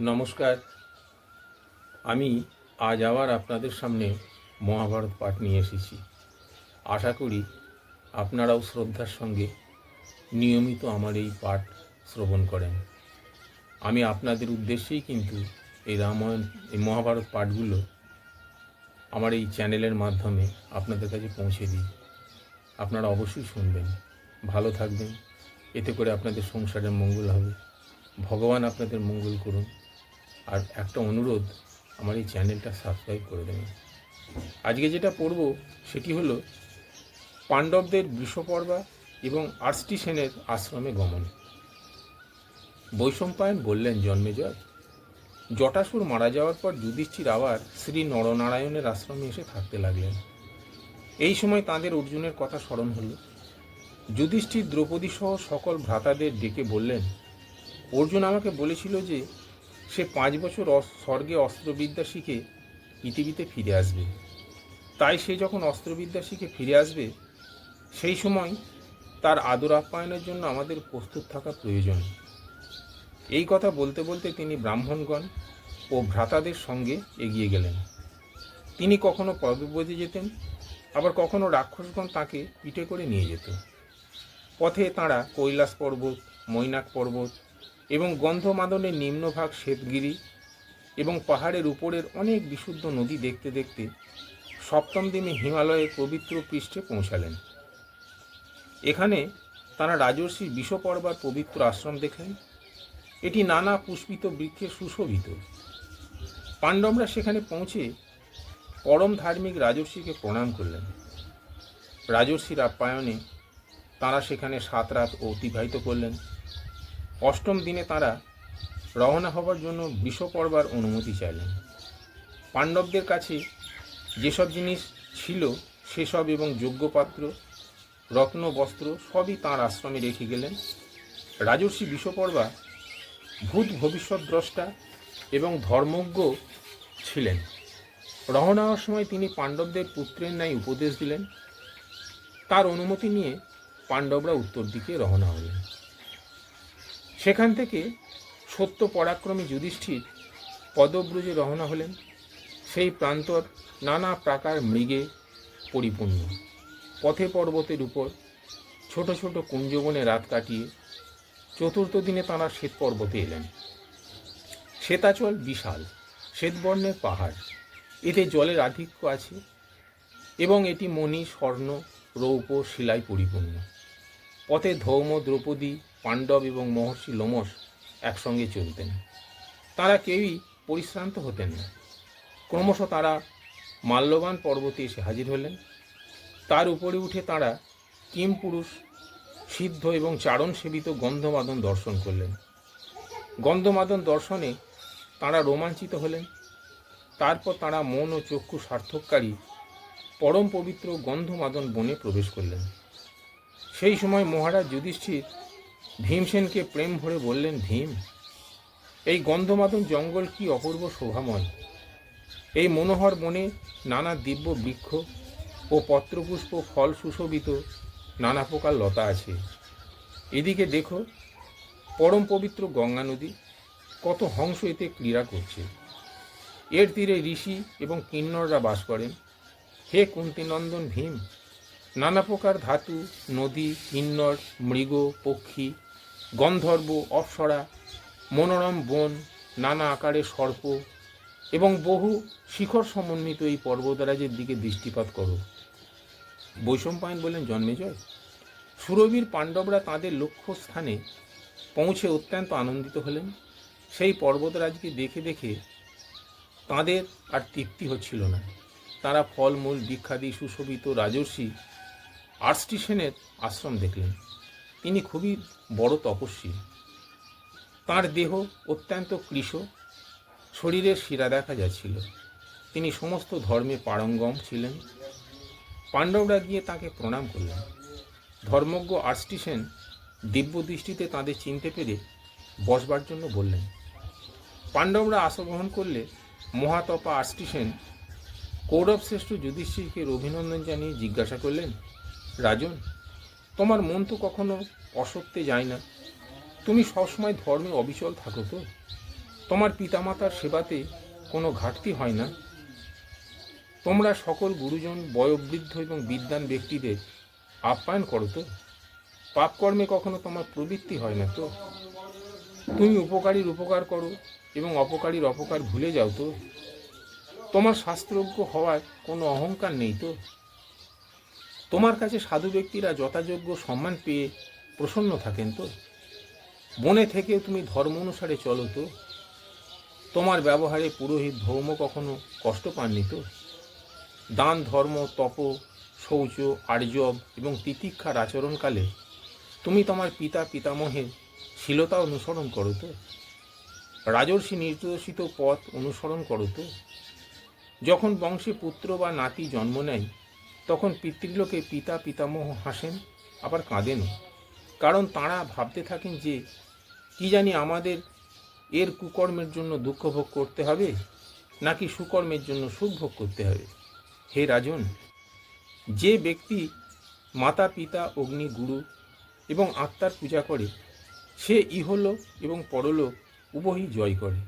নমস্কার। আমি আজ আবার আপনাদের সামনে মহাভারত পাঠ নিয়ে এসেছি। আশা করি আপনারাও শ্রদ্ধার সঙ্গে নিয়মিত আমার এই পাঠ শ্রবণ করেন। আমি আপনাদের উদ্দেশ্যেই কিন্তু এই রামায়ণ, এই মহাভারত পাঠগুলো আমার এই চ্যানেলের মাধ্যমে আপনাদের কাছে পৌঁছে দিই। আপনারা অবশ্যই শুনবেন। ভালো থাকবেন। এতে করে আপনাদের সংসারের মঙ্গল হবে। ভগবান আপনাদের মঙ্গল করুন। আর একটা অনুরোধ, আমার এই চ্যানেলটা সাবস্ক্রাইব করে দেবেন। আজকে যেটা পড়ব সেটি হলো পাণ্ডবদের বিশ্বপর্বা এবং আর্ষ্টি সেনের আশ্রমে গমন। বৈশম্পায়ন বললেন জন্মেজয়, জটাসুর মারা যাওয়ার পর যুধিষ্ঠির আবার শ্রী নরনারায়ণের আশ্রমে এসে থাকতে লাগলেন। এই সময় তাঁদের অর্জুনের কথা স্মরণ হলো। যুধিষ্ঠির দ্রৌপদী সহ সকল ভ্রাতাদের ডেকে বললেন, অর্জুন আমাকে বলেছিল যে সে পাঁচ বছর স্বর্গে অস্ত্রবিদ্যা শিখে পৃথিবীতে ফিরে আসবে। তাই সে যখন অস্ত্রবিদ্যা শিখে ফিরে আসবে, সেই সময় তার আদর আপ্যায়নের জন্য আমাদের প্রস্তুত থাকা প্রয়োজন। এই কথা বলতে বলতে তিনি ব্রাহ্মণগণ ও ভ্রাতাদের সঙ্গে এগিয়ে গেলেন। তিনি কখনো পদব্রজে যেতেন, আবার কখনো রাক্ষসগণ তাকে পিঠে করে নিয়ে যেত। পথে তাঁরা কৈলাস পর্বত, মৈনাক পর্বত এবং গন্ধমাদনের নিম্নভাগ শ্বেতগিরি এবং পাহাড়ের উপরের অনেক বিশুদ্ধ নদী দেখতে দেখতে সপ্তম দিনে হিমালয়ের পবিত্র পৃষ্ঠে পৌঁছালেন। এখানে তারা রাজর্ষির বিষপর্বার পবিত্র আশ্রম দেখলেন। এটি নানা পুষ্পিত বৃক্ষে সুশোভিত। পাণ্ডবরা সেখানে পৌঁছে পরম ধার্মিক রাজর্ষিকে প্রণাম করলেন। রাজর্ষির আপ্যায়নে তারা সেখানে সাত রাত অতিবাহিত করলেন। অষ্টম দিনে তারা রওনা হবার জন্য বিষ পড়বার অনুমতি চাইলেন। পাণ্ডবদের কাছে যেসব জিনিস ছিল, সেসব এবং যোগ্যপাত্র রত্ন বস্ত্র সবই তাঁর আশ্রমে রেখে গেলেন। রাজর্ষি বিশ্বপর্বা ভূত ভবিষ্যৎ দ্রষ্টা এবং ধর্মজ্ঞ ছিলেন। রওনা হওয়ার সময় তিনি পাণ্ডবদের পুত্রের ন্যায় উপদেশ দিলেন। তার অনুমতি নিয়ে পাণ্ডবরা উত্তর দিকে রওনা হলেন। সেখান থেকে সত্য পরাক্রমী যুধিষ্ঠির পদব্রজে রওনা হলেন। সেই প্রান্তর নানা প্রাকার মৃগে পরিপূর্ণ। পথে পর্বতের উপর ছোট ছোট কুঞ্জবনে রাত কাটিয়ে চতুর্থ দিনে তাঁরা শ্বেত পর্বতে এলেন। শ্বেতাচল বিশাল, শ্বেতবর্ণের পাহাড়। এতে জলের আধিক্য আছে এবং এটি মণি, স্বর্ণ রৌপ শিলায় পরিপূর্ণ। পথে ধৌম, দ্রৌপদী পাণ্ডব এবং মহর্ষি লোমস একসঙ্গে চলতেন। তারা কেউই পরিশ্রান্ত হতেন না। ক্রমশ তারা মাল্যবান পর্বতে এসে হাজির হলেন। তার উপরে উঠে তারা কিম পুরুষ, সিদ্ধ এবং চারণ সেবিত গন্ধমাদন দর্শন করলেন। গন্ধমাদন দর্শনে তারা রোমাঞ্চিত হলেন। তারপর তারা মন ও চক্ষু সার্থককারী, পরম পবিত্র গন্ধমাদন বনে প্রবেশ করলেন। সেই সময় মহারাজ যুধিষ্ঠির ভীমসেনকে প্রেম ভরে বললেন, ভীম, এই গন্ধমাদন জঙ্গল কি অপূর্ব শোভাময়? এই মনোহর বনে নানা দিব্য বৃক্ষ ও পত্রপুষ্প ফল সুশোভিত নানা প্রকার লতা আছে। এদিকে দেখো, পরম পবিত্র গঙ্গা নদী কত হংস এতে ক্রীড়া করছে। এর তীরে ঋষি এবং কিন্নররা বাস করেন। হে কুন্তিনন্দন ভীম নানা প্রকার ধাতু, নদী কিন্নর মৃগ, পক্ষী, গন্ধর্ব, অপ্সরা, মনোরম বন, নানা আকারের সর্প এবং বহু শিখর সমন্বিত এই পর্বতরাজের দিকে দৃষ্টিপাত করো। বৈষম্পায়ন বললেন, জন্মেজয় সুরবীর পাণ্ডবরা তাদের লক্ষ্যস্থানে পৌঁছে অত্যন্ত আনন্দিত হলেন। সেই পর্বতরাজকে দেখে দেখে তাদের আর তৃপ্তি হচ্ছিল না। তারা ফলমূল, দীক্ষাদি, সুশোভিত, রাজর্ষি আর্ষ্টি সেনের আশ্রম দেখলেন। তিনি খুবই বড় তপস্বী। তার দেহ অত্যন্ত কৃশ শরীরের শিরা দেখা যাচ্ছিল। তিনি সমস্ত ধর্মে পারঙ্গম ছিলেন। পাণ্ডবরা গিয়ে তাকে প্রণাম করলেন। ধর্মজ্ঞ আর্ষ্টি সেন দিব্য দৃষ্টিতে তাদের চিনতে পেরে বসবার জন্য বললেন, পাণ্ডবরা আশগ্রহণ করলে মহাতপা আর্ষ্টি সেন কৌরব শ্রেষ্ঠ যুধিষ্ঠিরকে অভিনন্দন জানিয়ে জিজ্ঞাসা করলেন রাজন, তোমার মন তো কখনো অসত্যে যায় না। তুমি সবসময় ধর্মে অবিচল থাকো তো। তোমার পিতামাতার সেবাতে কোনো ঘাটতি হয় না। তোমরা সকল গুরুজন, বয়োবৃদ্ধ এবং বিদ্বান ব্যক্তিদের আপ্যায়ন করো তো। পাপকর্মে কখনো তোমার প্রবৃত্তি হয় না তো। তুমি উপকারীর উপকার করো এবং অপকারীর অপকার ভুলে যাও তো। তোমার শাস্ত্রজ্ঞ হওয়ার কোনো অহংকার নেই তো। তোমার কাছে সাধু ব্যক্তিরা যথাযোগ্য সম্মান পেয়ে প্রসন্ন থাকেন তো? বনে থেকেও তুমি ধর্ম অনুসারে চলো তো? তোমার ব্যবহারে পুরোহিত ধর্ম কখনো কষ্ট পাননি তো? দান, ধর্ম, তপ, শৌচ, আর্যব এবং তিতিক্ষার আচরণকালে তুমি তোমার পিতা পিতামহের শীলতা অনুসরণ করো তো? রাজর্ষি নির্দেশিত পথ অনুসরণ করো তো? যখন বংশে পুত্র বা নাতি জন্ম নেয় তখন পিতৃলোকে পিতা পিতামহ হাসেন, আবার কাঁদেনও। কারণ তাঁরা ভাবতে থাকেন যে, কি জানি আমাদের এর কুকর্মের জন্য দুঃখ ভোগ করতে হবে, নাকি সুকর্মের জন্য সুখ ভোগ করতে হবে। হে রাজন, যে ব্যক্তি মাতা, পিতা, অগ্নি, গুরু এবং আত্মার পূজা করে, সে ইহলোক এবং পরলোক উভয়ই জয় করে।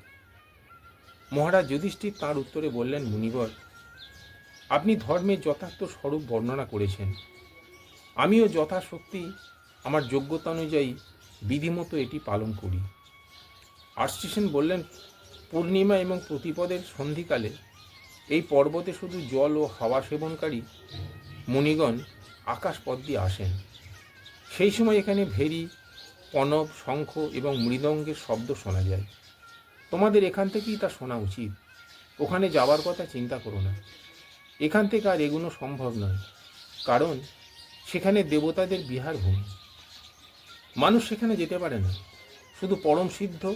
মহারাজ যুধিষ্ঠির তাঁর উত্তরে বললেন, মুনিবর আপনি ধর্মের যথার্থ স্বরূপ বর্ণনা করেছেন। আমিও যথাশক্তি আমার যোগ্যতা অনুযায়ী বিধিমতো এটি পালন করি। আর্সিসেন বললেন, পূর্ণিমা এবং প্রতিপদের সন্ধিকালে এই পর্বতে শুধু জল ও হাওয়া সেবনকারী মুনিগণ আকাশপথ দিয়ে আসেন। সেই সময় এখানে ভেরি, পনব, শঙ্খ এবং মৃদঙ্গের শব্দ শোনা যায়। তোমাদের এখান থেকেই তা শোনা উচিত। ওখানে যাওয়ার কথা চিন্তা করো না। এখান থেকে আর এগুলো সম্ভব নয়। কারণ সেখানে দেবতাদের বিহার ভূমি। মানুষ সেখানে যেতে পারে না। শুধু পরম সিদ্ধ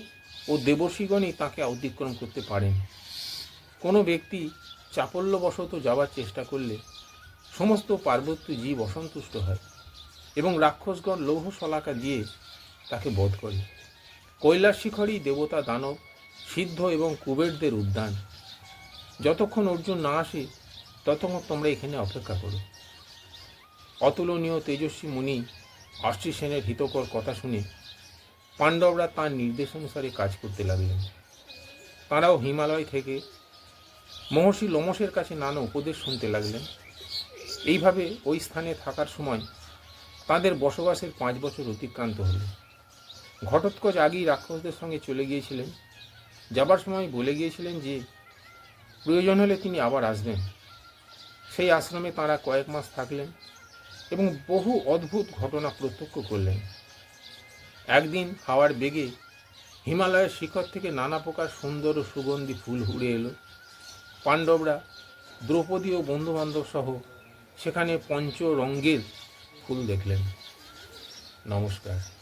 ও দেবশীগণই তাকে অতিক্রম করতে পারেন। কোনো ব্যক্তি চাপল্যবশত যাওয়ার চেষ্টা করলে সমস্ত পার্বত্য জীব অসন্তুষ্ট হয় এবং রাক্ষসগণ লৌহ শলাকা দিয়ে তাকে বধ করে। কৈলাস শিখরই দেবতা দানব, সিদ্ধ এবং কুবেরদের উদ্যান। যতক্ষণ অর্জুন না আসে ততক্ষণ তোমরা এখানে অপেক্ষা করো। অতুলনীয় তেজস্বী মুনি অষ্টি সেনের হিতকর কথা শুনে পাণ্ডবরা তাঁর নির্দেশ অনুসারে কাজ করতে লাগলেন। তাঁরাও হিমালয় থেকে মহর্ষি লোমসের কাছে নানা উপদেশ শুনতে লাগলেন। এইভাবে ওই স্থানে থাকার সময় তাদের বসবাসের পাঁচ বছর অতিক্রান্ত হল। ঘটোৎকচ আগেই রাক্ষসদের সঙ্গে চলে গিয়েছিলেন। যাবার সময় বলে গিয়েছিলেন যে, প্রয়োজন হলে তিনি আবার আসবেন। সেই আশ্রমে তাঁরা কয়েক মাস থাকলেন এবং বহু অদ্ভুত ঘটনা প্রত্যক্ষ করলেন। একদিন হাওয়ার বেগে হিমালয়ের শিখর থেকে নানা প্রকার সুন্দর ও সুগন্ধি ফুল উড়ে এলো। পাণ্ডবরা, দ্রৌপদী ও বন্ধুবান্ধব সহ সেখানে পঞ্চরঙ্গের ফুল দেখলেন। নমস্কার।